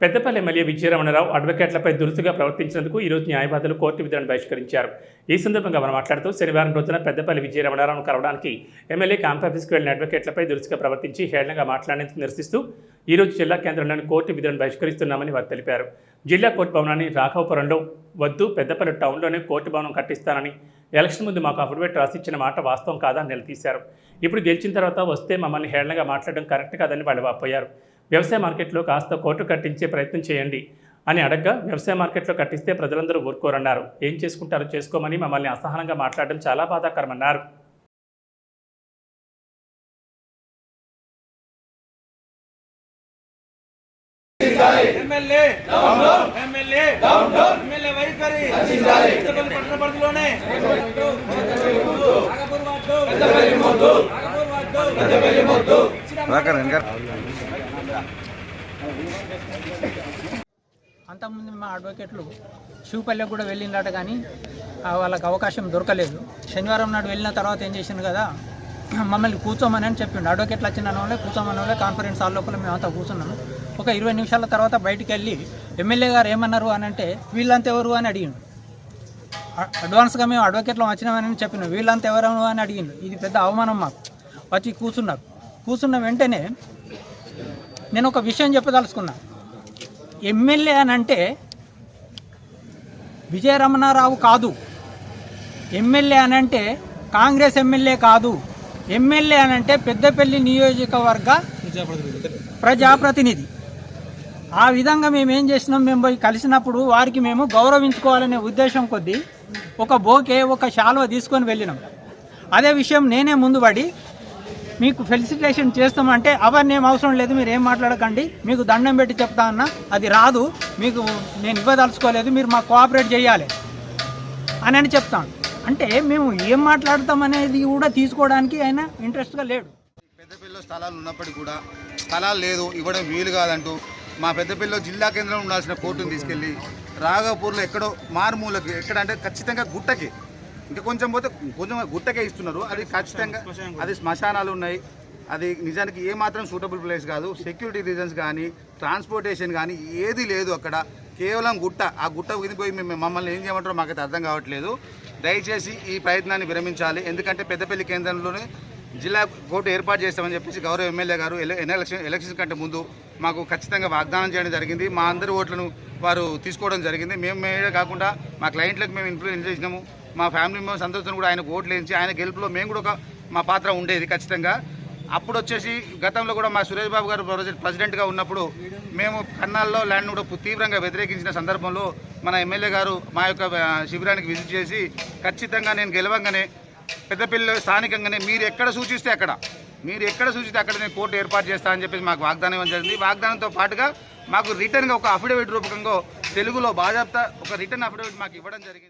Peddapalli MLA Vijaya Ramana Rao అడ్వకేట్లపై దురుసుగా ప్రవర్తించినందుకు ఈరోజు న్యాయవాదులు కోర్టు విధులను బహిష్కరించారు. ఈ సందర్భంగా మనం మాట్లాడుతూ శనివారం రోజున పెద్దపల్లి విజయరమణారావును కలవడానికి ఎమ్మెల్యే క్యాంప్ ఆఫీస్కి వెళ్ళిన అడ్వకేట్లపై దురుసుగా ప్రవర్తించి హేళనగా మాట్లాడేందుకు నిరసిస్తూ ఈరోజు జిల్లా కేంద్రంలోని కోర్టు విధులను బహిష్కరిస్తున్నామని వారు తెలిపారు. జిల్లా కోర్టు భవనాన్ని రాఘవపురంలో వద్దు పెద్దపల్లి టౌన్లోనే కోర్టు భవనం కట్టిస్తానని ఎలక్షన్ ముందు మాకు అఫిడవిట్ రాసిచ్చిన మాట వాస్తవం కాదని నిలదీశారు. ఇప్పుడు గెలిచిన తర్వాత వస్తే మమ్మల్ని హేళనగా మాట్లాడడం కరెక్ట్ కాదని వాళ్ళు వాపోయారు. వ్యవసాయ మార్కెట్లో కాస్త కోర్టు కట్టించే ప్రయత్నం చేయండి అని అడగ్గా వ్యవసాయ మార్కెట్లో కట్టిస్తే ప్రజలందరూ ఊరుకోరన్నారు. ఏం చేసుకుంటారో చేసుకోమని మమ్మల్ని అసహనంగా మాట్లాడడం చాలా బాధాకరమన్నారు. ఎమ్మెల్యే ఎమ్మెల్యే ఎమ్మెల్యే వైఖరి. పెద్దపల్లి పట్టణ పరిధిలోనే. నాగపూర్ వార్డు. నాగపూర్ వార్డు. అంతకుముందు మా అడ్వకేట్లు శివపల్లెకు కూడా వెళ్ళిందట కానీ వాళ్ళకి అవకాశం దొరకలేదు. శనివారం నాడు వెళ్ళిన తర్వాత ఏం చేసింది కదా మమ్మల్ని కూర్చోమని అని చెప్పిండు. అడ్వకేట్లు వచ్చిన వాళ్ళే కూర్చోమని వాళ్ళే కాన్ఫరెన్స్ హాల్ లోపల మేమంతా కూర్చున్నాము. ఒక ఇరవై నిమిషాల తర్వాత బయటికి వెళ్ళి ఎమ్మెల్యే గారు ఏమన్నారు అని అంటే వీళ్ళంతా ఎవరు? అని అడిగిండు. అడ్వాన్స్గా మేము అడ్వకేట్లో వచ్చినామని చెప్పినాం. వీళ్ళంతా ఎవరు? అని అడిగిండు. ఇది పెద్ద అవమానం మాకు. వచ్చి కూర్చున్నారు. కూర్చున్న వెంటనే నేను ఒక విషయం చెప్పదలుచుకున్నా. ఎమ్మెల్యే అని అంటే విజయరమణారావు కాదు. ఎమ్మెల్యే అని అంటే కాంగ్రెస్ ఎమ్మెల్యే కాదు. ఎమ్మెల్యే అని అంటే పెద్దపల్లి నియోజకవర్గ ప్రజాప్రతినిధి. ఆ విధంగా మేము ఏం చేసినాం? మేము పోయి కలిసినప్పుడు వారికి మేము గౌరవించుకోవాలనే ఉద్దేశం కొద్దీ ఒక బోకే ఒక శాలువ తీసుకొని వెళ్ళినాం. అదే విషయం నేనే ముందు పడి మీకు ఫెలిసిటేషన్ చేస్తామంటే అవన్నీ ఏం అవసరం లేదు మీరు ఏం మాట్లాడకండి. మీకు దండం పెట్టి చెప్తా అన్న అది రాదు. మీకు నేను ఇవ్వదలుచుకోలేదు మీరు మాకు కోఆపరేట్ చేయాలి అని అని చెప్తాను అంటే మేము ఏం మాట్లాడతాం అనేది కూడా తీసుకోవడానికి ఆయన ఇంట్రెస్ట్గా లేడు. పెద్దపల్లిలో స్థలాలు ఉన్నప్పటికీ కూడా స్థలాలు లేదు ఇవ్వడం వీలు కాదంటూ మా పెద్దపల్లిలో జిల్లా కేంద్రంలో ఉండాల్సిన కోర్టును తీసుకెళ్ళి రాఘపూర్లో ఎక్కడో మారుమూలకి ఎక్కడ అంటే ఖచ్చితంగా గుట్టకి ఇంకా కొంచెం పోతే కొంచెం గుట్టకే ఇస్తున్నారు. అది ఖచ్చితంగా అది శ్మశానాలు ఉన్నాయి. అది నిజానికి ఏ మాత్రం సూటబుల్ ప్లేస్ కాదు. సెక్యూరిటీ రీజన్స్ కానీ ట్రాన్స్పోర్టేషన్ కానీ ఏది లేదు అక్కడ. కేవలం గుట్ట. ఆ గుట్ట పోయి మేము మమ్మల్ని ఏం చేయమంటారో మాకైతే అర్థం కావట్లేదు. దయచేసి ఈ ప్రయత్నాన్ని విరమించాలి. ఎందుకంటే పెద్దపల్లి కేంద్రంలోనే జిల్లా కోర్టు ఏర్పాటు చేస్తామని చెప్పేసి గౌరవ ఎమ్మెల్యే గారు ఎల- ఎలక్షన్ ఎలక్షన్ కంటే ముందు మాకు ఖచ్చితంగా వాగ్దానం చేయడం జరిగింది. మా అందరి ఓట్లను వారు తీసుకోవడం జరిగింది. మేము మేమే కాకుండా మా క్లయింట్లకు మేము ఇన్ఫ్లుయెన్స్ చేసినాము. మా ఫ్యామిలీ మెంబర్స్ అందరితో కూడా ఆయన ఓట్లు వేయించి ఆయన గెలుపులో మేము కూడా ఒక మా పాత్ర ఉండేది ఖచ్చితంగా. అప్పుడు వచ్చేసి గతంలో కూడా మా సురేష్ బాబు గారు ప్రెసిడెంట్గా ఉన్నప్పుడు మేము కన్నాల్లో ల్యాండ్ కూడా తీవ్రంగా వ్యతిరేకించిన సందర్భంలో మన ఎమ్మెల్యే గారు మా యొక్క శిబిరానికి విజిట్ చేసి ఖచ్చితంగా నేను గెలవంగానే పెద్దపల్లి స్థానికంగానే మీరు ఎక్కడ సూచిస్తే అక్కడ మీరు ఎక్కడ సూచిస్తే అక్కడ నేను కోర్టు ఏర్పాటు చేస్తా అని చెప్పేసి మాకు వాగ్దానం ఇవ్వడం జరిగింది. వాగ్దానంతో పాటుగా మాకు రిటర్న్గా ఒక అఫిడవిట్ రూపకంగా తెలుగులో బాధ్యత ఒక రిటర్న్ అఫిడవిట్ మాకు ఇవ్వడం జరిగింది.